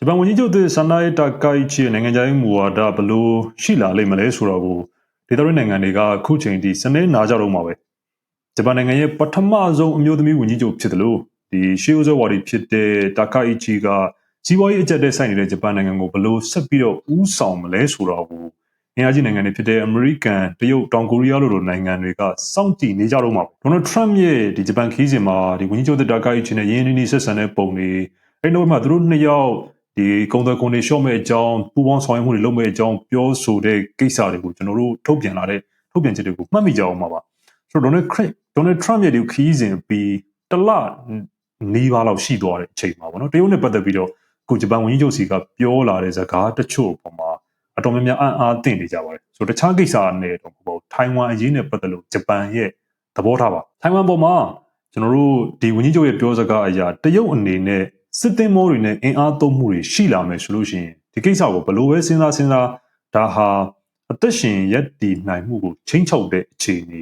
ဂျပန်ဝန်ကြီးချုပ်သစ်ဆန်နာယတာကိုက်ချီနိုင်ငံခြားရေးမူဝါဒဘလို့ရှိလာလိမ့်မလဲဆိုတော့ကိုဒေသတွင်းနိုင်ငံတွေကအခုချိန်ထိစနေနာကြတော့မှာပဲဂျပန်နိုင်ငံရဲ့ပထမဆုံးအမျိုးသမီးဝန်ကြီးချုပ်ဖြစ်တယ်လို့ဒီရှေးဦးဇဝါဒီဖြစ်တဲ့တာကိုက်ချီကစီးပွားရေးအကြက်တဲ့ဆိုင်နေတဲ့ဂျပန်နိုင်ငံကိုဘလို့ဆက်ပြီးတော့ဥဆောင်မလဲဆိုတော့ကိုအင်အားကြီးနိုင်ငံတွေဖြစ်တဲ့အမေရိကန်တရုတ်တောင်ကိုရီးယားလိုလိုနိုင်ငံတွေကစောင့်ကြည့်နေကြတော့မှာဒေါ်နယ်ထရန့်ရဲ့ဒီဂျပန်ခီးစဉ်မှာဒီဝန်ကြီးချုပ်တာကိုက်ချီနဲ့ရင်းနှီးနှီးဆက်ဆံတဲ့ပုံတွေအဲ့တော့မှသူတို့နှစ်ယောက် ဒီကုံသွယ်ကုန်တွေရှော့မဲ့အကြောင်းပူပေါင်းဆောင်ရွက်မှုတွေလုပ်မဲ့အကြောင်းပြောဆိုတဲ့ကိစ္စတွေကိုကျွန်တော်တို့ထုတ်ပြန်လာတဲ့ထုတ်ပြန်ချက်တွေကိုမှတ်မိကြအောင်ပါပါဆိုတော့ဒေါ်နယ်ခရစ်ဒေါ်နယ်ထရမ့်ရဲ့ဒီခီးစဉ်ပြီးတလနီးပါးလောက်ရှိသွားတဲ့အချိန်မှာပေါ့နော်တရုတ်နဲ့ပတ်သက်ပြီးတော့ကိုဂျပန်ဝန်ကြီးချုပ်စီကပြောလာတဲ့စကားတချို့ပုံမှာအတော်များများအံ့အားသင့်နေကြပါတယ်ဆိုတော့တခြားကိစ္စနဲ့တော့မဟုတ်ထိုင်ဝမ်အရေးနဲ့ပတ်သက်လို့ဂျပန်ရဲ့သဘောထားပါထိုင်ဝမ်ပေါ်မှာကျွန်တော်တို့ဒီဝန်ကြီးချုပ်ရဲ့ပြောစကားအရာတရုတ်အနေနဲ့ စစ်သင်းမိုးတွေနဲ့အင်အားသုံးမှုတွေရှိလာမယ်ဆိုလို့ရှိရင်ဒီကိစ္စကိုဘယ်လိုပဲစဉ်းစားစဉ်းစားဒါဟာအသက်ရှင်ရက်တည်နိုင်မှုကိုချိန်ချောက်တဲ့အခြေအနေ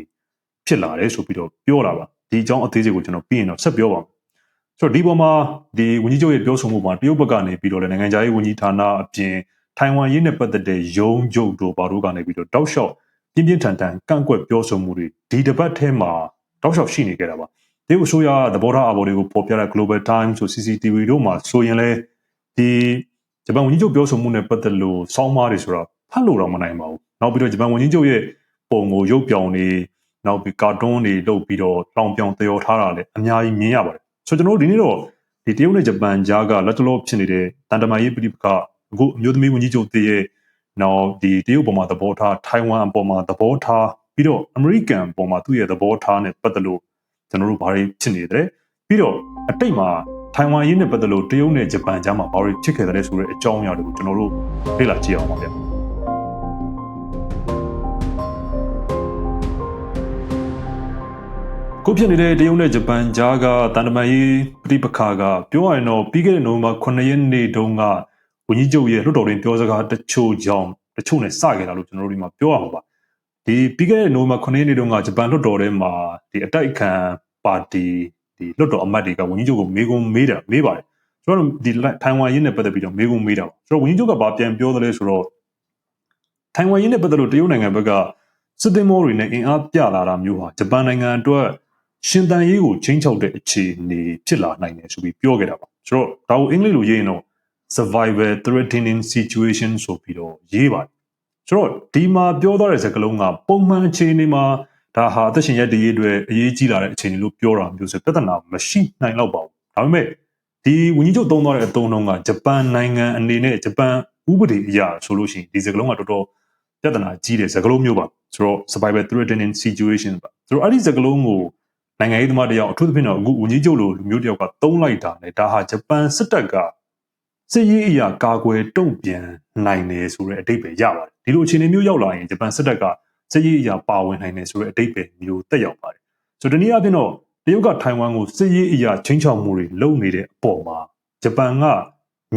ဖြစ်လာတယ်ဆိုပြီးတော့ပြောတာပါဒီအကြောင်းအသေးစိတ်ကိုကျွန်တော်ပြီးရင်တော့ဆက်ပြောပါမယ်ဆိုတော့ဒီပေါ်မှာဒီဝန်ကြီးချုပ်ရဲ့ပြောဆိုမှုမှာတရုတ်ဘက်ကနေပြီးတော့လည်းနိုင်ငံခြားရေးဝန်ကြီးဌာနအပြင်ထိုင်ဝမ်ရေးနဲ့ပတ်သက်တဲ့ယုံကြုံတို့ဘာတို့ကနေပြီးတော့တောက်လျှောက်ပြင်းပြင်းထန်ထန်ကန့်ကွက်ပြောဆိုမှုတွေဒီတပတ်ထဲမှာတောက်လျှောက်ရှိနေကြတာပါ တရုတ်အစိုးရသဘောထားအပေါ်တွေကိုပေါ်ပြတဲ့ Global Times ဆို CCTV တို့မှာဆိုရင်လည်းဒီဂျပန်ဝန်ကြီးချုပ်ပြောဆိုမှုနဲ့ပတ်သက်လို့စောင်းမားတွေဆိုတာဖတ်လို့တော့မနိုင်ပါဘူး။နောက်ပြီးတော့ဂျပန်ဝန်ကြီးချုပ်ရဲ့ပုံကိုရုပ်ပြောင်နေနောက်ပြီးကာတွန်းတွေလုပ်ပြီးတော့တောင်ပြောင်သရော်ထားတာလည်းအများကြီးမြင်ရပါတယ်။ဆိုတော့ကျွန်တော်တို့ဒီနေ့တော့ဒီတရုတ်နဲ့ဂျပန်ကြားကလက်တလောဖြစ်နေတဲ့တန်တမာရေးပြိပကအခုအမျိုးသမီးဝန်ကြီးချုပ်တရဲ့နောက်ဒီတရုတ်ပေါ်မှာသဘောထားထိုင်ဝမ်အပေါ်မှာသဘောထားပြီးတော့အမေရိကန်ပေါ်မှာသူ့ရဲ့သဘောထားနဲ့ပတ်သက်လို့ ကျွန်တော်တို့ဘာတွေဖြစ်နေတယ်ပြီးတော့အတိတ်မှာထိုင်ဝမ်ရေးနဲ့ပတ်သက်လို့တရုတ်နဲ့ဂျပန်ကြားမှာဘာတွေဖြစ်ခဲ့တယ်ဆိုတဲ့အကြောင်းအရာတွေကိုကျွန်တော်တို့လေ့လာကြည့်အောင်ပါဗျာကိုဖြစ်နေတဲ့တရုတ်နဲ့ဂျပန်ကြားကတန်တမာရေးပြိပခါကပြောရရင်တော့ပြီးခဲ့တဲ့နိုဝင်ဘာ9ရက်နေ့တုန်းကဝန်ကြီးချုပ်ရဲ့လွှတ်တော်တွင်ပြောစကားတချို့ကြောင့်တချို့နဲ့စခဲ့တာလို့ကျွန်တော်တို့ဒီမှာပြောရမှာပါဒီပြီးခဲ့တဲ့နိုဝင်ဘာ9ရက်နေ့တုန်းကဂျပန်လွှတ်တော်ထဲမှာဒီအတိုက်ခံ ပါတီဒီလွှတ်တော်အမတ်တွေကဝန်ကြီးချုပ်ကိုမေးခွန်းမေးတာမေးပါတယ်ကျွန်တော်တို့ဒီထိုင်ဝမ်ရင်းနဲ့ပတ်သက်ပြီးတော့မေးခွန်းမေးတာပါကျွန်တော်ဝန်ကြီးချုပ်ကဘာပြန်ပြောသလဲဆိုတော့ထိုင်ဝမ်ရင်းနဲ့ပတ်သက်လို့တရုတ်နိုင်ငံဘက်ကစစ်သည်မောတွေနဲ့အင်အားပြလာတာမျိုးဟာဂျပန်နိုင်ငံအတွက်ရှင်တန်ရေးကိုချင်းချောက်တဲ့အခြေအနေဖြစ်လာနိုင်တယ်ဆိုပြီးပြောခဲ့တာပါဆိုတော့ဒါကိုအင်္ဂလိပ်လိုရေးရင်တော့ survival threatening situation ဆိုပြီးတော့ရေးပါတယ်ဆိုတော့ဒီမှာပြောသွားတဲ့စကားလုံးကပုံမှန်အခြေအနေမှာ ဒါဟာအသက်ရှင်ရက်တည်အတွက်အရေးကြီးလာတဲ့အခြေအနေလို့ပြောတာမျိုးဆိုပြဿနာမရှိနိုင်တော့ပါဘူးဒါပေမဲ့ဒီဝန်ကြီးချုပ်သုံးသွားတဲ့အသုံးနှုန်းကဂျပန်နိုင်ငံအနေနဲ့ဂျပန်ဥပဒေအရဆိုလို့ရှိရင်ဒီစကားလုံးကတော်တော်ပြဿနာကြီးတဲ့စကားလုံးမျိုးပါဆိုတော့ survival threatening situation ပါဆိုတော့အဲ့ဒီစကားလုံးကိုနိုင်ငံရေးသမားတယောက်အထူးသဖြင့်တော့အခုဝန်ကြီးချုပ်လိုလူမျိုးတယောက်ကသုံးလိုက်တာနဲ့ဒါဟာဂျပန်စစ်တပ်ကစစ်ရေးအရာကာကွယ်တုံ့ပြန်နိုင်တယ်ဆိုတဲ့အဓိပ္ပာယ်ရပါတယ်ဒီလိုအခြေအနေမျိုးရောက်လာရင်ဂျပန်စစ်တပ်က စစ်ရေးအရာပါဝင်နိုင်တယ်ဆိုတဲ့အဓိပ္ပာယ်မျိုးတက်ရောက်ပါတယ်ဆိုတော့ဒီနည်းအားဖြင့်တော့တရုတ်ကထိုင်ဝမ်ကိုစစ်ရေးအရာချင်းချောက်မှုတွေလုပ်နေတဲ့အပေါ်မှာဂျပန်က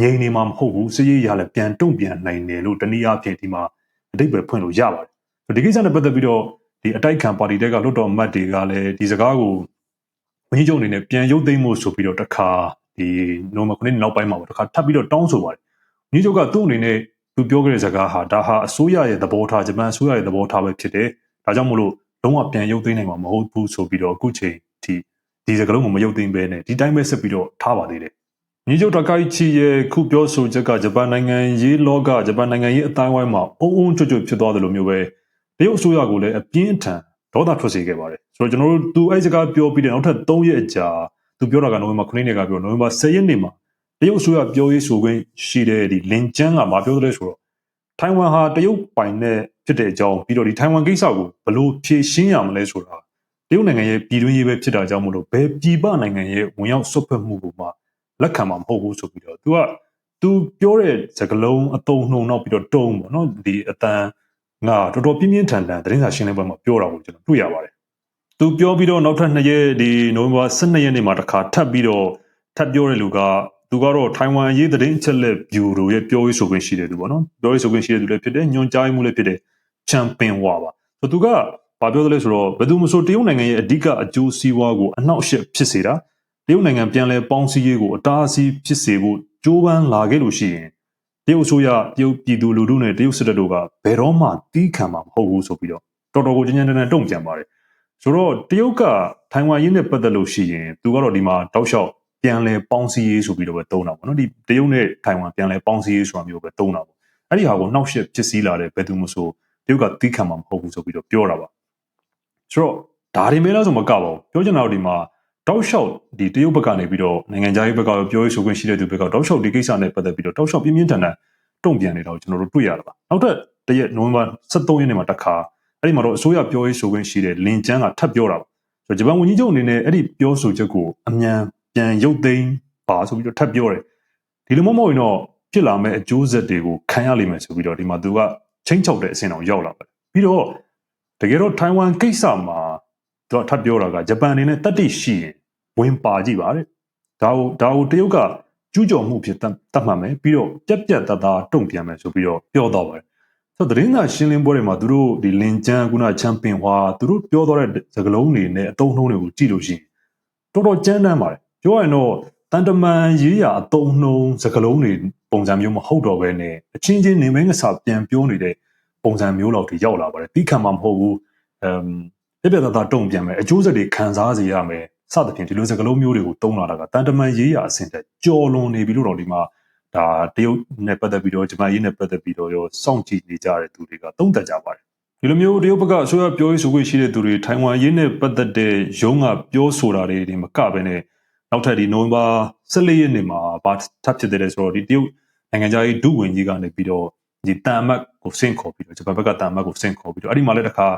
ငြိမ်နေမှာမဟုတ်ဘူးစစ်ရေးအရာလည်းပြန်တုံ့ပြန်နိုင်တယ်လို့တနည်းအားဖြင့်ဒီမှာအဓိပ္ပာယ်ဖွင့်လို့ရပါတယ်ဒီကိစ္စနဲ့ပတ်သက်ပြီးတော့ဒီအတိုက်ခံပါတီတွေကလွှတ်တော်အမတ်တွေကလည်းဒီစကားကိုဝင်းကျုံအနေနဲ့ပြန်ရုပ်သိမ်းဖို့ဆိုပြီးတော့တခါဒီနိုမခုနှစ်နောက်ပိုင်းမှာပေါ့တခါထပ်ပြီးတော့တောင်းဆိုပါတယ်။ညီချုပ်ကသူ့အနေနဲ့ သူပြောခဲ့တဲ့စကားဟာဒါဟာအစိုးရရဲ့သဘောထားဂျပန်အစိုးရရဲ့သဘောထားပဲဖြစ်တယ်။ဒါကြောင့်မလို့လုံးဝပြန်ရုပ်သိမ်းနိုင်မှာမဟုတ်ဘူးဆိုပြီးတော့အခုချိန်ထိဒီစကားလုံးကိုမရုပ်သိမ်းဘဲနဲ့ဒီတိုင်းပဲဆက်ပြီးတော့ထားပါသေးတယ်။ညီချုပ်တကိုက်ချီရဲ့ခုပြောဆိုချက်ကဂျပန်နိုင်ငံရေးလောကဂျပန်နိုင်ငံရေးအတိုင်းဝိုင်းမှာအုံအုံချွတ်ချွတ်ဖြစ်သွားတယ်လို့မျိုးပဲတရုတ်အစိုးရကလည်းအပြင်းထန်ဒေါသထွက်စေခဲ့ပါတယ်။ဆိုတော့ကျွန်တော်တို့သူအဲ့စကားပြောပြီးတဲ့နောက်ထပ်3ရက်အကြာသူပြောတာကနိုဝင်ဘာ9ရက်နေ့ကပြောနိုဝင်ဘာ10ရက်နေ့မှာ တရုတ်အစိုးရပြောရေးဆိုခွင့်ရှိတဲ့ဒီလင်ကျန်းကမပြောသလဲဆိုတော့ထိုင်ဝမ်ဟာတရုတ်ပိုင်နဲ့ဖြစ်တဲ့အကြောင်းပြီးတော့ဒီထိုင်ဝမ်ကိစ္စကိုဘလို့ဖြေရှင်းရမလဲဆိုတာတရုတ်နိုင်ငံရဲ့ပြည်တွင်းရေးပဲဖြစ်တာကြောင့်မလို့ဘယ်ပြည်ပနိုင်ငံရဲ့ဝင်ရောက်ဆွတ်ဖက်မှုကိုမှလက်ခံမှာမဟုတ်ဘူးဆိုပြီးတော့သူကသူပြောတဲ့စကားလုံးအတုံနှုံနောက်ပြီးတော့တုံးပေါ့နော်ဒီအတန်ငါတော်တော်ပြင်းပြင်းထန်ထန်သတင်းစာရှင်းလင်းပွဲမှာပြောတာကိုကျွန်တော်တွေ့ရပါတယ်သူပြောပြီးတော့နောက်ထပ်2ရက်ဒီနိုဝင်ဘာ12ရက်နေ့မှာတစ်ခါထပ်ပြီးတော့ထပ်ပြောတဲ့လူက သူကတော့ထိုင်ဝမ်ရေးသတင်းအချက်လက်ဘျူရိုရဲ့ပြောရေးဆိုခွင့်ရှိတဲ့သူပေါ့နော်ပြောရေးဆိုခွင့်ရှိတဲ့သူလည်းဖြစ်တယ်ညွှန်ကြားမှုလည်းဖြစ်တယ်ချန်ပင်ဝါပါဆိုသူကဘာပြောသလဲဆိုတော့ဘယ်သူမှမဆိုတရုတ်နိုင်ငံရဲ့အဓိကအကျိုးစီးပွားကိုအနှောက်အယှက်ဖြစ်စေတာတရုတ်နိုင်ငံပြန်လည်ပေါင်းစည်းရေးကိုအတားအဆီးဖြစ်စေဖို့ကြိုးပမ်းလာခဲ့လို့ရှိရင်တရုတ်ဆိုရတရုတ်ပြည်သူလူထုနဲ့တရုတ်စစ်တပ်တို့ကဘယ်တော့မှတီးခံမှာမဟုတ်ဘူးဆိုပြီးတော့တော်တော်ကိုကြင်ကြင်တန်တန်တုံ့ပြန်ပါတယ်ဆိုတော့တရုတ်ကထိုင်ဝမ်ရင်းနဲ့ပတ်သက်လို့ရှိရင်သူကတော့ဒီမှာတောက်လျှောက် ပြန်လည်ပေါင်းစည်းရေးဆိုပြီးတော့ပဲတုံးတာပေါ့နော်ဒီတရုတ်နဲ့ထိုင်ဝမ်ပြန်လည်ပေါင်းစည်းရေးဆိုတာမျိုးပဲတုံးတာပေါ့အဲ့ဒီဟာကိုနှောက်ယှက်ဖြစ်စည်းလာတဲ့ဘယ်သူမှဆိုတရုတ်ကတီးခံမှာမဟုတ်ဘူးဆိုပြီးတော့ပြောတာပါဆိုတော့ဒါတွေမဲလားဆိုမကပါဘူးပြောချင်တာတော့ဒီမှာတောက်လျှောက်ဒီတရုတ်ဘက်ကနေပြီးတော့နိုင်ငံခြားရေးဘက်ကပြောရေးဆိုခွင့်ရှိတဲ့သူဘက်ကတောက်လျှောက်ဒီကိစ္စနဲ့ပတ်သက်ပြီးတော့တောက်လျှောက်ပြင်းပြင်းထန်ထန်တုံ့ပြန်နေတာကိုကျွန်တော်တို့တွေ့ရတာပါနောက်ထပ်တရက်နိုဝင်ဘာ23ရက်နေ့မှာတစ်ခါအဲ့ဒီမှာတော့အစိုးရပြောရေးဆိုခွင့်ရှိတဲ့လင်ကျန်းကထပ်ပြောတာပါဆိုတော့ဂျပန်ဝန်ကြီးချုပ်အနေနဲ့အဲ့ဒီပြောဆိုချက်ကိုအမြန် ပြန်ရုပ်သိမ်းပါဆိုပြီးတော့ထပ်ပြောတယ်ဒီလိုမှမဟုတ်ရင်တော့ဖြစ်လာမဲ့အကျိုးဆက်တွေကိုခံရလိမ့်မယ်ဆိုပြီးတော့ဒီမှာသူကချင်းချောက်တဲ့အဆင့်အောင်ရောက်လာပါတယ်ပြီးတော့တကယ်တော့ထိုင်ဝမ်ကိစ္စမှာသူကထပ်ပြောတာကဂျပန်အနေနဲ့တတိရှိရင်ဝင်ပါကြည့်ပါတဲ့ဒါကိုဒါကိုတရုတ်ကကျူးကျော်မှုဖြစ်တတ်မှတ်မယ်ပြီးတော့ပြက်ပြက်တသားတုံ့ပြန်မယ်ဆိုပြီးတော့ပြောတော့ပါတယ်ဆိုတော့သတင်းစာရှင်းလင်းပွဲတွေမှာသူတို့ဒီလင်ကျန်းကုနာချန်ပီယံဟွာသူတို့ပြောတော့တဲ့စကားလုံးတွေနဲ့အတုံးနှုံးတွေကိုကြည့်လို့ရှိရင်တော်တော်ကြမ်းတမ်းပါတယ် ပြောရရင်တော့တန်တမန်ရေးရာအတုံးနှုံးစကားလုံးတွေပုံစံမျိုးမဟုတ်တော့ဘဲနဲ့အချင်းချင်းနေမင်းကစားပြန်ပြောနေတဲ့ပုံစံမျိုးလောက်ထိရောက်လာပါတယ်တီးခံမှာမဟုတ်ဘူးအမ်ပြပြသားသားတုံ့ပြန်မယ်အကျိုးဆက်တွေခံစားစေရမယ်စသဖြင့်ဒီလိုစကားလုံးမျိုးတွေကိုတုံးလာတာကတန်တမန်ရေးရာအဆင့်တက်ကြော်လွန်နေပြီလို့တော့ဒီမှာဒါတရုတ်နဲ့ပတ်သက်ပြီးတော့ဂျပန်ရေးနဲ့ပတ်သက်ပြီးတော့ရောစောင့်ကြည့်နေကြတဲ့သူတွေကတုံ့တက်ကြပါတယ်ဒီလိုမျိုးတရုတ်ဘက်ကအစိုးရပြောရေးဆိုခွင့်ရှိတဲ့သူတွေထိုင်ဝမ်ရေးနဲ့ပတ်သက်တဲ့ရုံးကပြောဆိုတာတွေဒီမကပဲနဲ့ နောက်ထပ်ဒီနိုဝင်ဘာ14ရက်နေ့မှာဘာထပ်ဖြစ်တယ်ဆိုတော့ဒီတရုတ်နိုင်ငံခြားရေးဒုဝန်ကြီးကနေပြီးတော့ဒီတန်အမတ်ကိုဆင့်ခေါ်ပြီးတော့ဂျပန်ဘက်ကတန်အမတ်ကိုဆင့်ခေါ်ပြီးတော့အဲ့ဒီမှာလည်းတခါ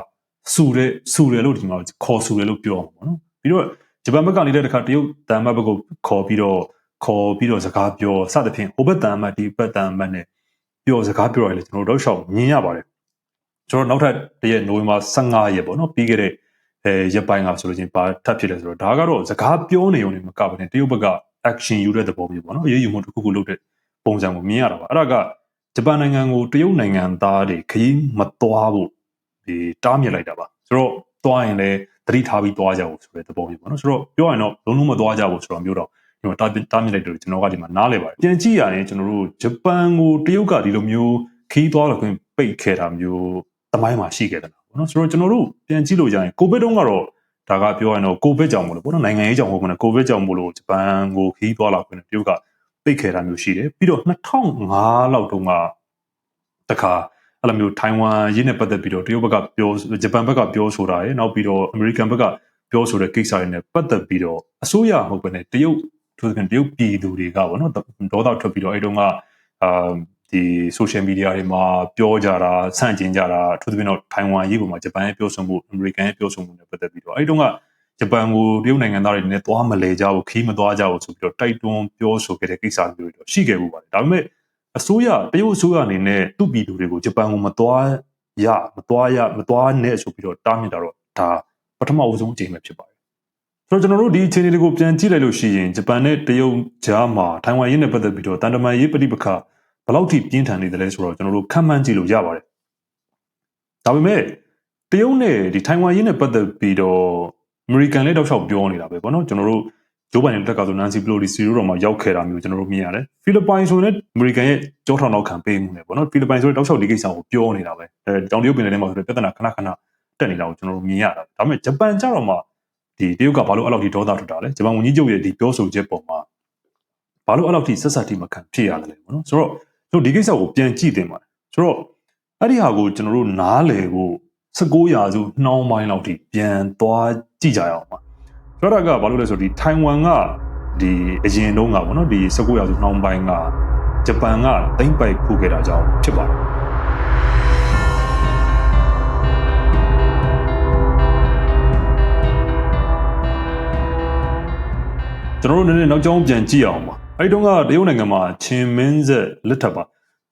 စူတဲ့စူတယ်လို့ဒီမှာခေါ်စူတယ်လို့ပြောအောင်ပေါ့နော်ပြီးတော့ဂျပန်ဘက်ကနေလည်းတခါတရုတ်တန်အမတ်ဘက်ကိုခေါ်ပြီးတော့ခေါ်ပြီးတော့စကားပြောစသဖြင့်ဟိုဘက်တန်အမတ်ဒီဘက်တန်အမတ်နဲ့ပြောစကားပြောရလေကျွန်တော်တို့တော့ရှောက်မြင်ရပါတယ်ကျွန်တော်နောက်ထပ်တရက်နိုဝင်ဘာ15ရက်ပေါ့နော်ပြီးခဲ့တဲ့ အဲရက်ပိုင်းကဆိုလို့ချင်းပါထပ်ဖြစ်လဲဆိုတော့ဒါကတော့စကားပြောနေုံနဲ့မကဘဲနဲ့တရုတ်ဘက်က action ယူတဲ့သဘောမျိုးပေါ့နော်ရေးယူမှုတစ်ခုခုလုပ်တဲ့ပုံစံကိုမြင်ရတာပါအဲ့ဒါကဂျပန်နိုင်ငံကိုတရုတ်နိုင်ငံသားတွေခရီးမသွားဖို့ဒီတားမြစ်လိုက်တာပါဆိုတော့သွားရင်လည်းသတိထားပြီးသွားကြဖို့ဆိုတဲ့သဘောမျိုးပေါ့နော်ဆိုတော့ပြောရင်တော့လုံးလုံးမသွားကြဖို့ဆိုတော့မျိုးတော့ဒီမှာတားတားမြစ်လိုက်တယ်ကျွန်တော်ကဒီမှာနားလဲပါတယ်ပြန်ကြည့်ရရင်ကျွန်တော်တို့ဂျပန်ကိုတရုတ်ကဒီလိုမျိုးခီးသွားလို့ခွင့်ပိတ်ခဲ့တာမျိုးတမိုင်းမှာရှိခဲ့တယ် ပေါ့နော်ဆိုတော့ကျွန်တော်တို့ပြန်ကြည့်လို့ရရင်ကိုဗစ်တုန်းကတော့ဒါကပြောရင်တော့ကိုဗစ်ကြောင့်မလို့ပေါ့နော်နိုင်ငံရေးကြောင့်မဟုတ်ဘူးနော်ကိုဗစ်ကြောင့်မလို့ဂျပန်ကိုခီးသွားလာခွင့်တရုတ်ကပိတ်ခဲ့တာမျိုးရှိတယ်ပြီးတော့2005လောက်တုန်းကတခါအဲ့လိုမျိုးထိုင်ဝမ်ရင်းနဲ့ပတ်သက်ပြီးတော့တရုတ်ဘက်ကပြောဂျပန်ဘက်ကပြောဆိုတာရယ်နောက်ပြီးတော့အမေရိကန်ဘက်ကပြောဆိုတဲ့ကိစ္စတွေနဲ့ပတ်သက်ပြီးတော့အစိုးရမဟုတ်ဘဲနဲ့တရုတ်သူကတရုတ်ပြည်သူတွေကပေါ့နော်ဒေါသထွက်ပြီးတော့အဲ့တုန်းကအာ ဒီ social media တွေမှာပြောကြတာဆန့်ကျင်ကြတာအထူးသဖြင့်တော့ထိုင်ဝမ်ရေးပေါ်မှာဂျပန်ရဲ့ပြောဆိုမှုအမေရိကန်ရဲ့ပြောဆိုမှုနဲ့ပတ်သက်ပြီးတော့အဲ့တုန်းကဂျပန်ကိုတရုတ်နိုင်ငံသားတွေနဲ့သွားမလဲကြဘူးခီးမသွားကြဘူးဆိုပြီးတော့တိုက်တွန်းပြောဆိုခဲ့တဲ့ကိစ္စမျိုးတွေတော့ရှိခဲ့ဘူးပါတယ်ဒါပေမဲ့အစိုးရတရုတ်အစိုးရအနေနဲ့သူ့ပြည်သူတွေကိုဂျပန်ကိုမသွားရမသွားရမသွားနဲ့ဆိုပြီးတော့တားမြစ်တာတော့ဒါပထမအဦးဆုံးအကြိမ်ပဲဖြစ်ပါတယ်ဆိုတော့ကျွန်တော်တို့ဒီအခြေအနေတွေကိုပြန်ကြည့်လိုက်လို့ရှိရင်ဂျပန်နဲ့တရုတ်ကြားမှာထိုင်ဝမ်ရေးနဲ့ပတ်သက်ပြီးတော့တန်တမာရေးပဋိပက္ခ ဘယ်လောက်ထိပြင်းထန်နေတယ်လဲဆိုတော့ကျွန်တော်တို့ခန့်မှန်းကြည့်လို့ရပါတယ်ဒါပေမဲ့တရုတ်နဲ့ဒီထိုင်ဝမ်ရေးနဲ့ပတ်သက်ပြီးတော့အမေရိကန်လည်းတောက်လျှောက်ပြောနေတာပဲပေါ့နော်ကျွန်တော်တို့ဂျိုးဘိုင်နဲ့တက်ကဆိုနန်စီပလိုဒီစီရိုတော့မှရောက်ခဲ့တာမျိုးကျွန်တော်တို့မြင်ရတယ်ဖိလစ်ပိုင်ဆိုလည်းအမေရိကန်ရဲ့ကြောထောင်နောက်ခံပေးမှုနဲ့ပေါ့နော်ဖိလစ်ပိုင်ဆိုလည်းတောက်လျှောက်ဒီကိစ္စကိုပြောနေတာပဲအဲတောင်တရုတ်ပင်လယ်ထဲမှာဆိုလည်းပြဿနာခဏခဏတက်နေတာကိုကျွန်တော်တို့မြင်ရတာဒါပေမဲ့ဂျပန်ကြတော့မှဒီတရုတ်ကဘာလို့အဲ့လောက်ထိဒေါသထွက်တာလဲဂျပန်ဝန်ကြီးချုပ်ရဲ့ဒီပြောဆိုချက်ပုံမှာဘာလို့အဲ့လောက်ထိဆက်ဆက်ထိမခံဖြစ်ရတယ်လဲပေါ့နော်ဆိုတော့ တို့ဒီကိစ္စကိုပြန်ကြည့်တင်ပါတယ်ဆိုတော့အဲ့ဒီဟာကိုကျွန်တော်တို့နားလည်ဖို့19ရာစုနှောင်းပိုင်းလောက်ထိပြန်သွားကြည့်ကြရအောင်ပါပြောတာကဘာလို့လဲဆိုတော့ဒီထိုင်ဝမ်ကဒီအရင်တုန်းကပေါ့နော်ဒီ19ရာစုနှောင်းပိုင်းကဂျပန်ကသိမ့်ပိုက်ခုခဲ့တာကြောင့်ဖြစ်ပါတယ်ကျွန်တော်တို့နည်းနည်းနောက်ကျောင်းပြန်ကြည့်အောင်ပါ အဲဒီတုန်းကတရုတ်နိုင်ငံမှာချင်းမင်းဆက်လက်ထပ်ပါ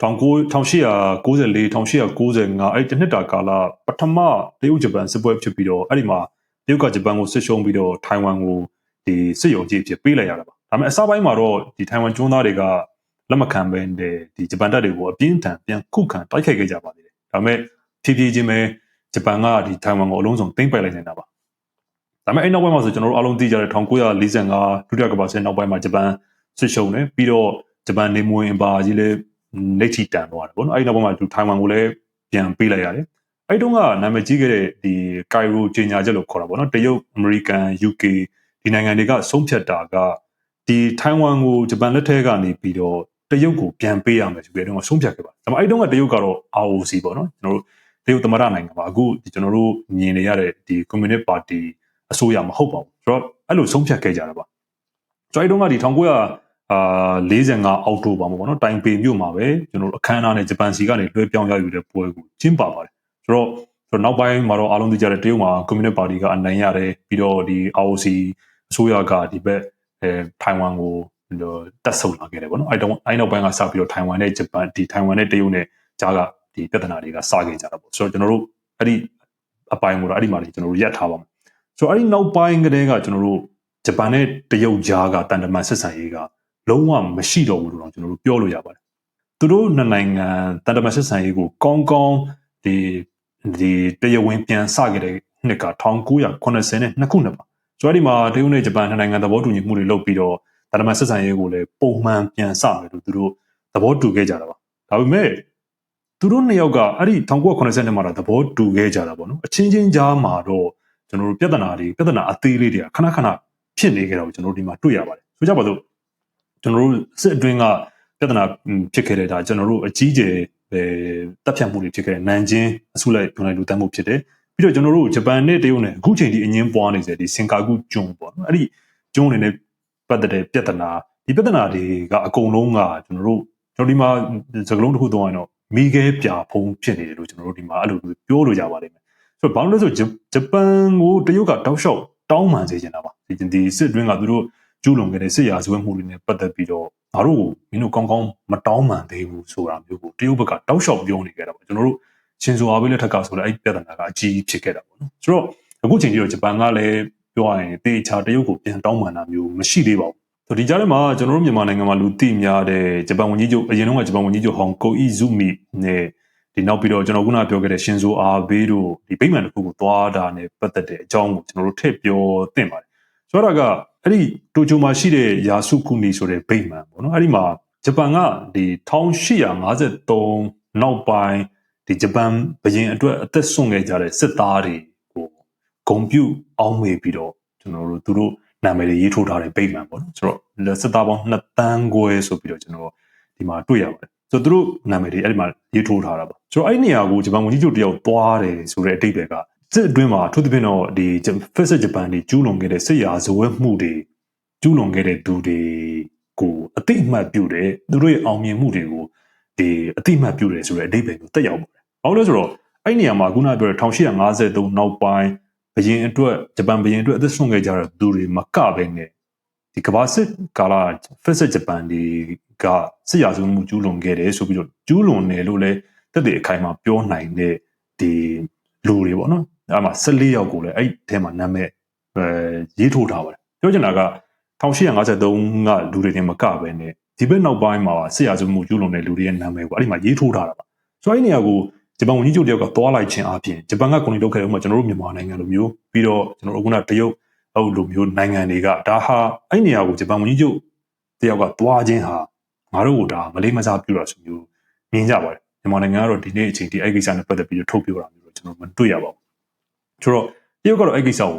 1894 1895အဲ့ဒီနှစ်တာကာလပထမတရုတ်ဂျပန်စစ်ပွဲဖြစ်ပြီးတော့အဲ့ဒီမှာတရုတ်ကဂျပန်ကိုစစ်ရှုံးပြီးတော့ထိုင်ဝမ်ကိုဒီစစ်ရုံကြီးဖြစ်ပေးလိုက်ရတာပါဒါပေမဲ့အစပိုင်းမှာတော့ဒီထိုင်ဝမ်ကျွန်းသားတွေကလက်မခံဘဲနဲ့ဒီဂျပန်တပ်တွေကိုအပြင်းထန်ပြန်ခုခံတိုက်ခိုက်ခဲ့ကြပါသေးတယ်ဒါပေမဲ့ဖြည်းဖြည်းချင်းပဲဂျပန်ကဒီထိုင်ဝမ်ကိုအလုံးစုံသိမ်းပိုက်လိုက်နေတာပါဒါပေမဲ့အဲ့နောက်ပိုင်းမှာဆိုကျွန်တော်တို့အားလုံးသိကြတဲ့1945ဒုတိယကမ္ဘာစစ်နောက်ပိုင်းမှာဂျပန် စစ်ရှုံးတယ်ပြီးတော့ဂျပန်နေမဝင်ပါကြီးလည်းနေချီတန်သွားတယ်ပေါ့နော်အဲ့ဒီနောက်ပိုင်းမှာသူထိုင်ဝမ်ကိုလည်းပြန်ပေးလိုက်ရတယ်အဲ့တုန်းကနာမည်ကြီးခဲ့တဲ့ဒီကိုင်ရိုဂျင်ညာချက်လို့ခေါ်တာပေါ့နော်တရုတ်အမေရိကန် UK ဒီနိုင်ငံတွေကဆုံးဖြတ်တာကဒီထိုင်ဝမ်ကိုဂျပန်လက်ထက်ကနေပြီးတော့တရုတ်ကိုပြန်ပေးရမယ်ဆိုပြီးတော့ဆုံးဖြတ်ခဲ့ပါဒါပေမဲ့အဲ့တုန်းကတရုတ်ကတော့ ROC ပေါ့နော်ကျွန်တော်တို့တရုတ်သမ္မတနိုင်ငံပါအခုကျွန်တော်တို့မြင်နေရတဲ့ဒီ Communist Party အစိုးရမဟုတ်ပါဘူးဆိုတော့အဲ့လိုဆုံးဖြတ်ခဲ့ကြတာပါကျွန်တော်တို့ကဒီ1900 အာ45အောက်တိုဘာမှာပေါ့နော်တိုင်ပေမြို့မှာပဲကျွန်တော်တို့အခမ်းအနားနဲ့ဂျပန်စီကနေလွှဲပြောင်းရယူတဲ့ပွဲကိုကျင်းပပါတယ်ဆိုတော့ဆိုတော့နောက်ပိုင်းမှာတော့အားလုံးသိကြတဲ့တရုတ်မှာကွန်မြူနစ်ပါတီကအနိုင်ရတယ်ပြီးတော့ဒီ ROC အစိုးရကဒီဘက်အဲထိုင်ဝမ်ကိုတက်ဆုပ်လာခဲ့တယ်ပေါ့နော်အဲတော့အဲနောက်ပိုင်းကစပြီးတော့ထိုင်ဝမ်နဲ့ဂျပန်ဒီထိုင်ဝမ်နဲ့တရုတ်နဲ့ကြားကဒီပြဿနာတွေကစခဲ့ကြတာပေါ့ဆိုတော့ကျွန်တော်တို့အဲ့ဒီအပိုင်းကိုတော့အဲ့ဒီမှာနေကျွန်တော်တို့ရက်ထားပါမယ်ဆိုတော့အဲ့ဒီနောက်ပိုင်းကတည်းကကျွန်တော်တို့ဂျပန်နဲ့တရုတ်ကြားကတန်တမန်ဆက်ဆံရေးက လုံးဝမရှိတော့ဘူးလို့တော့ကျွန်တော်တို့ပြောလို့ရပါတယ်သူတို့နှစ်နိုင်ငံတန်တမန်ဆက်ဆံရေးကိုကောင်းကောင်းဒီဒီတရားဝင်ပြန်စခဲ့တဲ့နှစ်က1982ခုနှစ်ပါဆိုတော့ဒီမှာတရုတ်နဲ့ဂျပန်နှစ်နိုင်ငံသဘောတူညီမှုတွေလုပ်ပြီးတော့တန်တမန်ဆက်ဆံရေးကိုလည်းပုံမှန်ပြန်စမယ်လို့သူတို့သဘောတူခဲ့ကြတာပါဒါပေမဲ့သူတို့နှစ်ယောက်ကအဲ့ဒီ1982မှာတော့သဘောတူခဲ့ကြတာပေါ့နော်အချင်းချင်းကြားမှာတော့ကျွန်တော်တို့ပြဿနာတွေပြဿနာအသေးလေးတွေကခဏခဏဖြစ်နေကြတာကိုကျွန်တော်တို့ဒီမှာတွေ့ရပါတယ်ဆိုကြပါစို့ ကျွန်တော်တို့စစ်အတွင်းကပြဿနာဖြစ်ခဲ့တဲ့ဒါကျွန်တော်တို့အကြီးကျယ်ပဲတပ်ဖြတ်မှုတွေဖြစ်ခဲ့တဲ့နန်ဂျင်းအစုလိုက်ပြောင်းလဲလူတန်းမှုဖြစ်တယ်ပြီးတော့ကျွန်တော်တို့ဂျပန်နဲ့တရုတ်နဲ့အခုချိန်ထိအငင်းပွားနေစေဒီစင်ကာကူကျွန်းပေါ့နော်အဲ့ဒီကျွန်းတွေနဲ့ပတ်သက်တဲ့ပြဿနာဒီပြဿနာတွေကအကုန်လုံးကကျွန်တော်တို့ကျွန်တော်ဒီမှာစကလုံးတစ်ခုသုံးရင်တော့မိခဲပြဖုံးဖြစ်နေတယ်လို့ကျွန်တော်တို့ဒီမှာအဲ့လိုပြောလို့ကြပါလိမ့်မယ်ဆိုတော့ဘာလို့လဲဆိုဂျပန်ကိုတရုတ်ကတောက်လျှောက်တောင်းပန်စေချင်တာပါဒီဒီစစ်အတွင်းကသူတို့ ကျူးလွန်ခဲ့တဲ့စစ်ရာဇဝတ်မှုတွေနဲ့ပတ်သက်ပြီးတော့ငါတို့မင်းတို့ကောင်းကောင်းမတောင်းပန်သေးဘူးဆိုတာမျိုးကိုတရုတ်ဘက်ကတောက်လျှောက်ပြောနေကြတာပေါ့ကျွန်တော်တို့ရှင်ဆိုအားပေးလက်ထက်ကဆိုတော့အဲ့ပြဿနာကအကြီးဖြစ်ခဲ့တာပေါ့နော်ဆိုတော့အခုချိန်ကြီးတော့ဂျပန်ကလည်းပြောရရင်တေချာတရုတ်ကိုပြန်တောင်းပန်တာမျိုးမရှိသေးပါဘူးဆိုဒီကြားထဲမှာကျွန်တော်တို့မြန်မာနိုင်ငံမှာလူသိများတဲ့ဂျပန်ဝန်ကြီးချုပ်အရင်ကဂျပန်ဝန်ကြီးချုပ်ဟောင်ကိုအီဇူမီနဲ့ဒီနောက်ပြီးတော့ကျွန်တော်ခုနပြောခဲ့တဲ့ရှင်ဆိုအာဘေးတို့ဒီဗိမာန်တစ်ခုကိုသွားတာနဲ့ပတ်သက်တဲ့အကြောင်းကိုကျွန်တော်တို့ထည့်ပြောသင့်ပါတယ်ဆိုတော့က အဲ့ဒီတိုကျိုမှာရှိတဲ့ယာစုကူနီဆိုတဲ့ဗိမာန်ပေါ့နော်အဲ့ဒီမှာဂျပန်ကဒီ1853နောက်ပိုင်းဒီဂျပန်ဘရင်အတွက်အသက်ဆုံးခဲ့ကြတဲ့စစ်သားတွေကိုဂုံပြုအောင်းမေပြီးတော့ကျွန်တော်တို့သူတို့နာမည်တွေရေးထိုးထားတဲ့ဗိမာန်ပေါ့နော်ဆိုတော့စစ်သားပေါင်း2တန်းခွဲဆိုပြီးတော့ကျွန်တော်ဒီမှာတွေ့ရပါတယ်ဆိုတော့သူတို့နာမည်တွေအဲ့ဒီမှာရေးထိုးထားတာပါဆိုတော့အဲ့ဒီနေရာကိုဂျပန်ဝန်ကြီးချုပ်တယောက်သွားတယ်ဆိုတဲ့အတိတ်တွေက စစ်အတွင်းမှာအထူးသဖြင့်တော့ဒီ Fast Japan တွေကျူးလွန်ခဲ့တဲ့စစ်ရာဇဝတ်မှုတွေကျူးလွန်ခဲ့တဲ့သူတွေကိုအတိအမှတ်ပြုတယ်သူတို့ရဲ့အောင်မြင်မှုတွေကိုဒီအတိအမှတ်ပြုတယ်ဆိုတဲ့အဓိပ္ပာယ်ကိုတက်ရောက်ပါတယ်။ဘာလို့လဲဆိုတော့အဲ့ဒီနေရာမှာခုနပြောတဲ့1853နောက်ပိုင်းဘရင်အတွက်ဂျပန်ဘရင်အတွက်အသက်ဆုံးခဲ့ကြတဲ့သူတွေမကပဲနဲ့ဒီကမ္ဘာစစ်ကာလ Fast Japan တွေကစစ်ရာဇဝတ်မှုကျူးလွန်ခဲ့တယ်ဆိုပြီးတော့ကျူးလွန်တယ်လို့လည်းတက်တဲ့အခိုင်အမာပြောနိုင်တဲ့ဒီလူတွေပေါ့နော် အဲ့မှာ14ယောက်ကိုလည်းအဲ့ထဲမှာနာမည်အဲရေးထိုးထားပါတယ်ပြောချင်တာက1853ကလူတွေတင်မကပဲနဲ့ဒီဘက်နောက်ပိုင်းမှာဆရာစုမှုကျူးလွန်တဲ့လူတွေရဲ့နာမည်ကိုအဲ့ဒီမှာရေးထိုးထားတာပါဆိုတော့အဲ့ဒီနေရာကိုဂျပန်ဝန်ကြီးချုပ်တယောက်ကသွားလိုက်ခြင်းအပြင်ဂျပန်ကကွန်နီလုပ်ခဲ့တဲ့ဥပမာကျွန်တော်တို့မြန်မာနိုင်ငံလိုမျိုးပြီးတော့ကျွန်တော်တို့ကတရုတ်အုပ်လိုမျိုးနိုင်ငံတွေကဒါဟာအဲ့နေရာကိုဂျပန်ဝန်ကြီးချုပ်တယောက်ကသွားခြင်းဟာငါတို့ကဒါမလေးမစားပြုတာဆိုမျိုးမြင်ကြပါတယ်မြန်မာနိုင်ငံကတော့ဒီနေ့အချိန်ထိအဲ့ကိစ္စနဲ့ပတ်သက်ပြီးထုတ်ပြောတာမျိုးတော့ကျွန်တော်မတွေ့ရပါဘူး ဆိုတော့တရုတ်ကတော့အဲ့ကိစ္စကို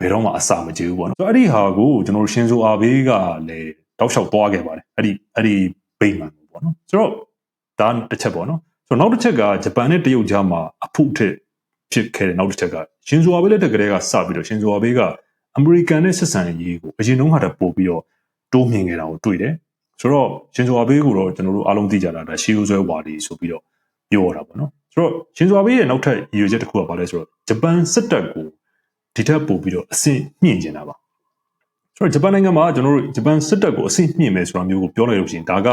ဘယ်တော့မှအစာမကြေဘူးပေါ့နော်ဆိုတော့အဲ့ဒီဟာကိုကျွန်တော်ရှင်ဆိုအာဘေးကလည်းတောက်လျှောက်သွားခဲ့ပါတယ်အဲ့ဒီအဲ့ဒီဗိမာန်ပေါ့နော်ဆိုတော့ဒါတစ်ချက်ပေါ့နော်ဆိုတော့နောက်တစ်ချက်ကဂျပန်နဲ့တရုတ်ကြားမှာအဖုထစ်ဖြစ်ခဲ့တဲ့နောက်တစ်ချက်ကရှင်ဆိုအာဘေးလက်ထက်ကလေးကစပြီးတော့ရှင်ဆိုအာဘေးကအမေရိကန်နဲ့ဆက်ဆံရေးကိုအရင်တုန်းကတည်းကပို့ပြီးတော့တိုးမြင်ခဲ့တာကိုတွေ့တယ်ဆိုတော့ရှင်ဆိုအာဘေးကိုတော့ကျွန်တော်တို့အားလုံးသိကြတာဒါရှီယိုဇွဲဝါဒီဆိုပြီးတော့ပြောရတာပေါ့နော် ဆိုတော့ရှင်စွာဘေးရဲ့နောက်ထပ်ရည်ရွယ်ချက်တစ်ခုကဘာလဲဆိုတော့ဂျပန်စစ်တပ်ကိုဒီထက်ပိုပြီးတော့အဆင့်မြင့်ကျင်တာပါဆိုတော့ဂျပန်နိုင်ငံမှာကျွန်တော်တို့ဂျပန်စစ်တပ်ကိုအဆင့်မြင့်မယ်ဆိုတာမျိုးကိုပြောလိုက်လို့ရှိရင်ဒါက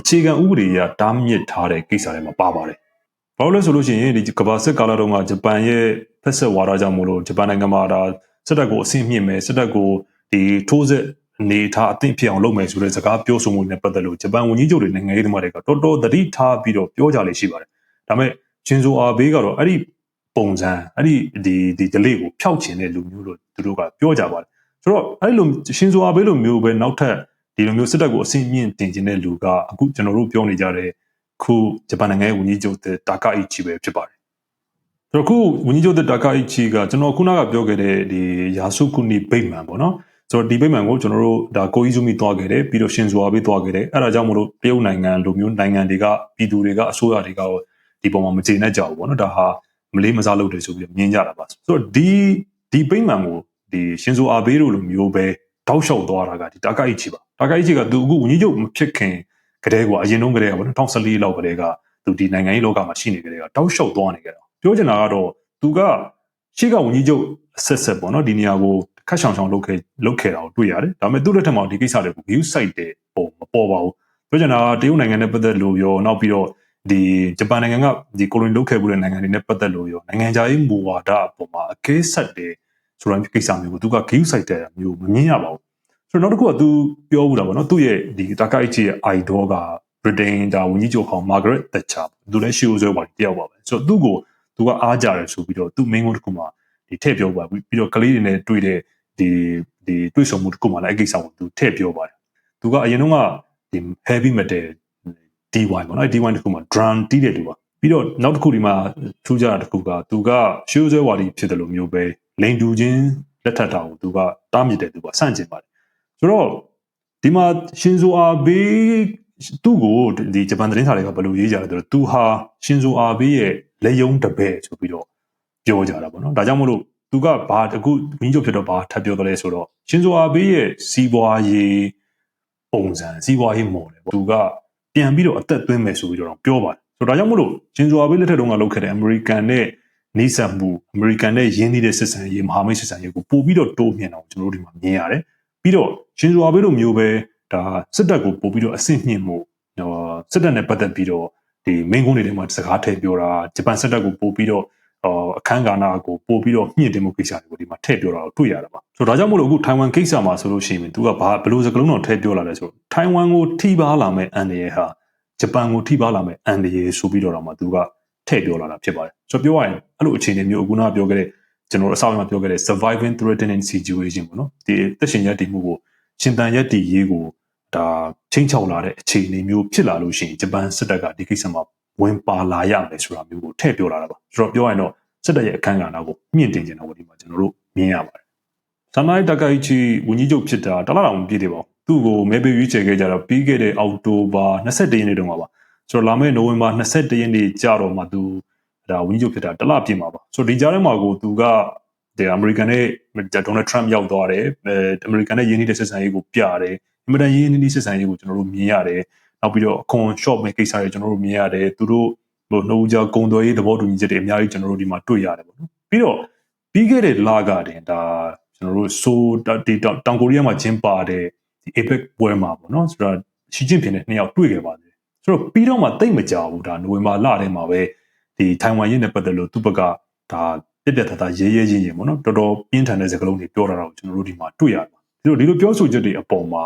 အခြေခံဥပဒေအရတားမြစ်ထားတဲ့ကိစ္စတွေမှာပါပါတယ်ဘာလို့လဲဆိုလို့ရှိရင်ဒီကမ္ဘာစစ်ကာလတုန်းကဂျပန်ရဲ့ဖက်ဆက်ဝါဒကြောင့်မို့လို့ဂျပန်နိုင်ငံမှာဒါစစ်တပ်ကိုအဆင့်မြင့်မယ်စစ်တပ်ကိုဒီထိုးစစ်အနေထားအသင့်ဖြစ်အောင်လုပ်မယ်ဆိုတဲ့စကားပြောဆိုမှုနဲ့ပတ်သက်လို့ဂျပန်ဝန်ကြီးချုပ်တွေနိုင်ငံရေးသမားတွေကတော်တော်သတိထားပြီးတော့ပြောကြလေရှိပါတယ်ဒါပေမဲ့ ဂျင်ဇိုအာဘေးကတော့အဲ့ဒီပပုံစံအဲ့ဒီဒီဒီ delay ကိုဖျောက်ချင်တဲ့လူမျိုးလို့သူတို့ကပြောကြပါတယ်ဆိုတော့အဲ့လိုရှင်ဆိုအားဘေးလိုမျိုးပဲနောက်ထပ်ဒီလိုမျိုးစစ်တပ်ကိုအဆင့်မြင့်တင်ခြင်းတဲ့လူကအခုကျွန်တော်တို့ပြောနေကြတဲ့ခုဂျပန်နိုင်ငံရဲ့ဝန်ကြီးချုပ်တဲ့တာကာအီချီပဲဖြစ်ပါတယ်ဆိုတော့ခုဝန်ကြီးချုပ်တဲ့တာကာအီချီကကျွန်တော်ခုနကပြောခဲ့တဲ့ဒီယာဆုကုနီဗိတ်မန်ပေါ့နော်ဆိုတော့ဒီဗိတ်မန်ကိုကျွန်တော်တို့ဒါကိုအီဇူမီတွားခဲ့တယ်ပြီးတော့ရှင်ဇွာဘေးတွားခဲ့တယ်အဲ့ဒါကြောင့်မလို့တရုတ်နိုင်ငံလိုမျိုးနိုင်ငံတွေကပြည်သူတွေကအစိုးရတွေက ဒီပုံမှာမကျေနပ်ကြဘူးပေါ့နော်ဒါဟာမလေးမစားလုပ်တယ်ဆိုပြီးမြင်ကြတာပါဆိုတော့ဒီဒီဗိတ်မန်ကိုဒီရှင်ဇိုအာဘေးတို့လိုမျိုးပဲတောက်လျှောက်သွားတာကဒီတာကာအီချီပါတာကာအီချီကသူအခုဝန်ကြီးချုပ်မဖြစ်ခင်ကတည်းကအရင်တုန်းကတည်းကပေါ့နော်2014လောက်ကတည်းကသူဒီနိုင်ငံရေးလောကမှာရှိနေကြတယ်ကတောက်လျှောက်သွားနေကြတာပြောချင်တာကတော့သူကရှေ့ကဝန်ကြီးချုပ်ဆက်ဆက်ပေါ့နော်ဒီနေရာကိုခက်ဆောင်ဆောင်လုပ်ခဲ့လုပ်ခဲ့တာကိုတွေ့ရတယ်ဒါပေမဲ့သူ့လက်ထက်မှာဒီကိစ္စတွေကို view site တဲ့ပုံမပေါ်ပါဘူးပြောချင်တာကတရုတ်နိုင်ငံနဲ့ပတ်သက်လို့ရောနောက်ပြီးတော့ ဒီဂျပန်နိုင်ငံကဒီကိုလိုနီလုပ်ခဲ့မှုတဲ့နိုင်ငံတွေနဲ့ပတ်သက်လို့ရောနိုင်ငံခြားရေးမူဝါဒအပေါ်မှာအကဲဆက်တဲ့ဆိုတဲ့ကိစ္စမျိုးကိုသူက view site တဲ့မျိုးမမြင်ရပါဘူးဆိုတော့နောက်တစ်ခုကသူပြောဘူးတာပေါ့နော်သူ့ရဲ့ဒီတာကာအီချီရဲ့ idol က Britain ဒါဝန်ကြီးချုပ်ဟောင်း Margaret Thatcher သူလည်းရှိဦးဆွဲပါတယောက်ပါပဲဆိုတော့သူ့ကိုသူကအားကြတယ်ဆိုပြီးတော့သူ့ main goal တစ်ခုမှာဒီထည့်ပြောပါပြီးတော့ကလေးတွေနဲ့တွေ့တဲ့ဒီဒီတွေ့ဆုံမှုတစ်ခုမှလည်းအကိစ္စကိုသူထည့်ပြောပါတယ်သူကအရင်တုန်းကဒီ heavy metal DY ပေါ့နော် DY တစ်ခုမှာ drum တီးတဲ့သူပါပြီးတော့နောက်တစ်ခုဒီမှာထူးခြားတာတစ်ခုကသူကရှိုးဆွဲဝါဒီဖြစ်တယ်လို့မျိုးပဲလိန်တူချင်းလက်ထပ်တာကိုသူကတားမြစ်တယ်သူကဆန့်ကျင်ပါတယ်ဆိုတော့ဒီမှာရှင်ဇိုအာဘေးသူ့ကိုဒီဂျပန်သတင်းစာတွေကဘယ်လိုရေးကြလဲဆိုတော့သူဟာရှင်ဇိုအာဘေးရဲ့လက်ယုံတပည့်ဆိုပြီးတော့ပြောကြတာပေါ့နော်ဒါကြောင့်မလို့သူကဘာအခုမင်းချုပ်ဖြစ်တော့ဘာထပ်ပြောတယ်လဲဆိုတော့ရှင်ဇိုအာဘေးရဲ့စီးပွားရေးပုံစံစီးပွားရေးမော်တယ်ပေါ့သူက ပြန်ပြီးတော့အသက်သွင်းမယ်ဆိုပြီးတော့ပြောပါတယ်ဆိုတော့ဒါကြောင့်မလို့ရှင်ဇိုအာဘေးလက်ထက်တုန်းကလုပ်ခဲ့တဲ့အမေရိကန်နဲ့နေဆက်မှုအမေရိကန်နဲ့ရင်းနှီးတဲ့စစ်ဆန်ရေးမဟာမိတ်စစ်ဆန်ရေးကိုပို့ပြီးတော့တိုးမြှင့်အောင်ကျွန်တော်တို့ဒီမှာမြင်ရတယ်ပြီးတော့ရှင်ဇိုအာဘေးလိုမျိုးပဲဒါစစ်တပ်ကိုပို့ပြီးတော့အဆင့်မြင့်မှုစစ်တပ်နဲ့ပတ်သက်ပြီးတော့ဒီမင်းကုန်းတွေထဲမှာစကားထည့်ပြောတာဂျပန်စစ်တပ်ကိုပို့ပြီးတော့အခန်းကဏ္ဍကိုပို့ပြီးတော့မြင့်တင်မှုကိစ္စတွေကိုဒီမှာထည့်ပြောတာကိုတွေ့ရတာပါ ဆိုတော့ဒါကြောင့်မို့လို့အခုထိုင်ဝမ်ကိစ္စမှာဆိုလို့ရှိရင်သူကဘာဘယ်လိုစကားလုံးတော့ထည့်ပြောလာလဲဆိုတော့ထိုင်ဝမ်ကိုထိပါလာမဲ့အန်ဒီယေဟာဂျပန်ကိုထိပါလာမဲ့အန်ဒီယေဆိုပြီးတော့တော့မှသူကထည့်ပြောလာတာဖြစ်ပါတယ်ဆိုတော့ပြောရရင်အဲ့လိုအခြေအနေမျိုးအခုနကပြောခဲ့တဲ့ကျွန်တော်အစောပိုင်းမှာပြောခဲ့တဲ့ surviving threatening situation ပေါ့နော်ဒီသက်ရှင်ရည်တည်မှုကိုရှင်တန်ရည်တည်ရေးကိုဒါချင်းချောက်လာတဲ့အခြေအနေမျိုးဖြစ်လာလို့ရှိရင်ဂျပန်စစ်တပ်ကဒီကိစ္စမှာဝင်ပါလာရမယ်ဆိုတာမျိုးကိုထည့်ပြောလာတာပါဆိုတော့ပြောရရင်တော့စစ်တပ်ရဲ့အခန်းကဏ္ဍကိုမြင့်တင်နေတာပေါ့ဒီမှာကျွန်တော်တို့မြင်ရပါတယ် ဆန်နိုင်တကိုင်ချီဝန်ကြီးချုပ်ဖြစ်တာတလားတောင်ပြည့်တယ်ပေါ့သူ့ကိုမဲပေးရွေးချယ်ခဲ့ကြတော့ပြီးခဲ့တဲ့အောက်တိုဘာ21ရက်နေ့တုန်းကပါဆိုတော့လာမယ့်နိုဝင်ဘာ21ရက်နေ့ကြာတော့မှသူဒါဝန်ကြီးချုပ်ဖြစ်တာတလပြည့်မှာပါဆိုတော့ဒီကြားထဲမှာကိုသူကဒီအမေရိကန်နဲ့ဒေါ်နယ်ထရမ့်ရောက်သွားတယ်အဲအမေရိကန်နဲ့ယင်းနေတဲ့ဆက်ဆံရေးကိုပြတယ်အမေရိကန်ယင်းနေတဲ့ဆက်ဆံရေးကိုကျွန်တော်တို့မြင်ရတယ်နောက်ပြီးတော့အခွန် short မဲ့ကိစ္စတွေကျွန်တော်တို့မြင်ရတယ်သူတို့ဟိုနှုတ်ကြကုံတော်ရေးသဘောတူညီချက်တွေအများကြီးကျွန်တော်တို့ဒီမှာတွေ့ရတယ်ပေါ့နော်ပြီးတော့ပြီးခဲ့တဲ့လကတင်ဒါ ကျွန်တော်တို့ဆိုဒီတောင်ကိုရီးယားမှာကျင်းပတဲ့ဒီ APEC ပွဲမှာပေါ့နော်ဆိုတော့ရှီကျင်းဖင်နဲ့နှစ်ယောက်တွေ့ခဲ့ပါတယ်ဆိုတော့ပြီးတော့မှတိတ်မကြဘူးဒါနိုဝင်ဘာလထဲမှာပဲဒီထိုင်ဝမ်ရေးနဲ့ပတ်သက်လို့သူ့ဘက်ကဒါပြက်ပြက်သားသားရဲရဲချင်းချင်းပေါ့နော်တော်တော်ပြင်းထန်တဲ့စကားလုံးတွေပြောတာတော့ကျွန်တော်တို့ဒီမှာတွေ့ရတယ်ဒီလိုဒီလိုပြောဆိုချက်တွေအပေါ်မှာ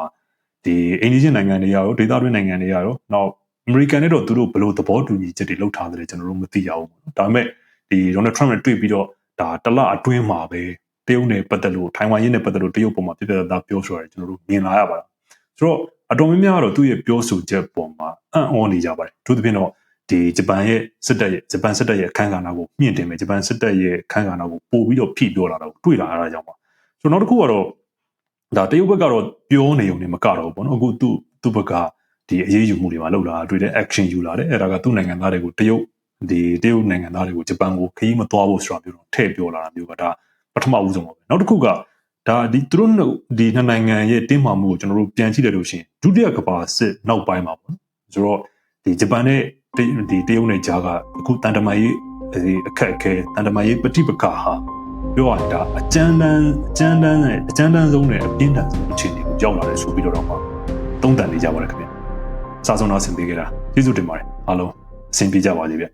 ဒီအိန္ဒိယနိုင်ငံတွေရောဒေသတွင်းနိုင်ငံတွေရောနောက်အမေရိကန်နဲ့တော့သူတို့ဘယ်လိုသဘောတူညီချက်တွေလုပ်ထားတယ်ကျွန်တော်တို့မသိရဘူးပေါ့နော်ဒါပေမဲ့ဒီဒေါ်နယ်ထရမ့်နဲ့တွေ့ပြီးတော့ဒါတလအတွင်းမှာပဲ တရုတ်နဲ့ပတ်သက်လို့ထိုင်ဝမ်ရေးနဲ့ပတ်သက်လို့တရုတ်ပုံမှာပြပြသားပြောဆိုရတယ်ကျွန်တော်တို့မြင်လာရပါတယ်ဆိုတော့အတော်များများကတော့သူ့ရဲ့ပြောဆိုချက်ပုံမှာအံ့ဩနေကြပါတယ်သူသဖြင့်တော့ဒီဂျပန်ရဲ့စစ်တပ်ရဲ့ဂျပန်စစ်တပ်ရဲ့အခန်းကဏ္ဍကိုမြင့်တင်မယ်ဂျပန်စစ်တပ်ရဲ့အခန်းကဏ္ဍကိုပို့ပြီးတော့ဖိပြောလာတော့တွေ့လာရတာကြောင့်ပါဆိုတော့နောက်တစ်ခုကတော့ဒါတရုတ်ဘက်ကတော့ပြောနေုံနဲ့မကတော့ဘူးပေါ့နော်အခုသူ့သူ့ဘက်ကဒီအရေးယူမှုတွေမှာလောက်လာတွေ့တဲ့ action ယူလာတယ်အဲ့ဒါကသူ့နိုင်ငံသားတွေကိုတရုတ်ဒီတရုတ်နိုင်ငံသားတွေကိုဂျပန်ကိုခရီးမသွားဖို့ဆိုတာမျိုးတော့ထည့်ပြောလာတာမျိုးကဒါ ပထမဦးဆုံးပါပဲနောက်တစ်ခုကဒါဒီသူတို့ဒီနှစ်နိုင်ငံရဲ့တင်းမာမှုကိုကျွန်တော်တို့ပြန်ကြည့်လိုက်လို့ရှိရင်ဒုတိယကမ္ဘာစစ်နောက်ပိုင်းမှာပေါ့ဆိုတော့ဒီဂျပန်နဲ့ဒီတရုတ်နဲ့ဂျာကအခုတန်တမာရေးအခက်အခဲတန်တမာရေးပဋိပက္ခဟာပြောရတာအကျဉ်းတန်းအကျဉ်းတန်းနဲ့အကျဉ်းတန်းဆုံးနဲ့အပြင်းထန်ဆုံးအခြေအနေကိုရောက်လာတယ်ဆိုပြီးတော့တော့သုံးသပ်နေကြပါတယ်ခင်ဗျာစာဆုံးတော့ဆင်ပေးကြတာကျေးဇူးတင်ပါတယ်အားလုံးအဆင်ပြေကြပါစေဗျ